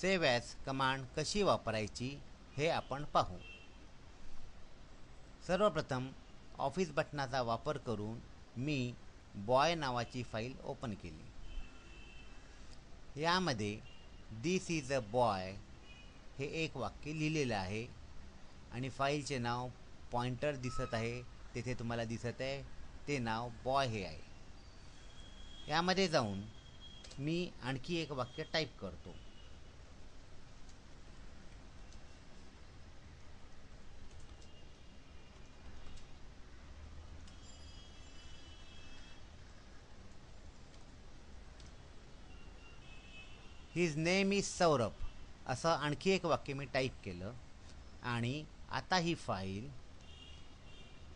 Save as command कशी वापरायची हे आपण पाहू. सर्वप्रथम ऑफिस बटनाचा वापर करून मी बॉय नावाची फाईल ओपन केली. यामध्ये दिस इज अ बॉय हे एक वाक्य लिहिलेलं आहे आणि फाईलचे नाव पॉइंटर दिसत आहे तेथे तुम्हाला दिसत आहे ते नाव बॉय हे आहे. यामध्ये जाऊन मी आणखी एक वाक्य टाईप करतो. हिज नेम इज सौरभ असं आणखी एक वाक्य मी टाईप केलं. आणि आता ही फाईल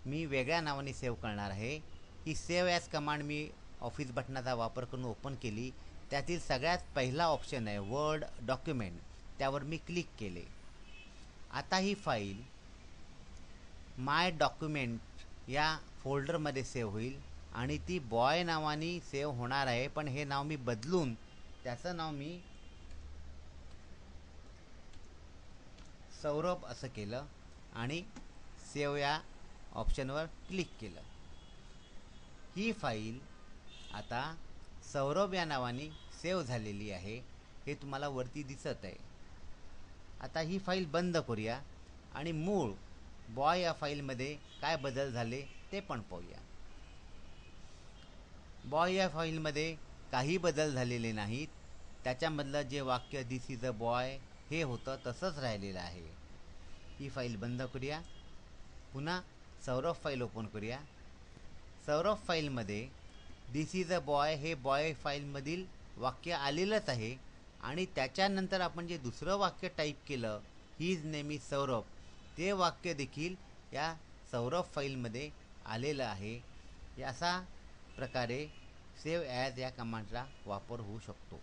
मी वेगळ्या नावाने सेव्ह करणार आहे. ही सेव्ह ॲज कमांड मी ऑफिस बटनाचा वापर करून ओपन केली. त्यातील सगळ्यात पहिला ऑप्शन आहे वर्ड डॉक्युमेंट त्यावर मी क्लिक केले. आता ही फाईल माय डॉक्युमेंट या फोल्डरमध्ये सेव्ह होईल. आणि ती बॉय नावाने सेव्ह होणार आहे. पण हे नाव मी बदलून त्याचं नाव मी सौरभ असं केलं आणि सेव या ऑप्शनवर क्लिक केलं. ही फाईल आता सौरभ या नावाने सेव्ह झालेली आहे हे तुम्हाला वरती दिसत आहे. आता ही फाईल बंद करूया आणि मूळ बॉय या फाईलमध्ये काय बदल झाले ते पण पाहूया. बॉय या फाईलमध्ये काही बदल झालेले नाहीत. त्याच्यामधलं जे वाक्य दिस इज अ बॉय हे होतं तसंच राहिलेलं आहे. ही फाईल बंद करूया. पुन्हा सौरभ फाईल ओपन करूया. सौरभ फाईलमध्ये दिस इज अ बॉय हे बॉय फाईलमधील वाक्य आलेलंच आहे आणि त्याच्यानंतर आपण जे दुसरं वाक्य टाईप केलं हीज नेम इज सौरभ. ते वाक्य देखील या सौरभ फाईलमध्ये आलेलं आहे. असा प्रकारे सेव्ह ॲज या कमांडचा वापर होऊ शकतो.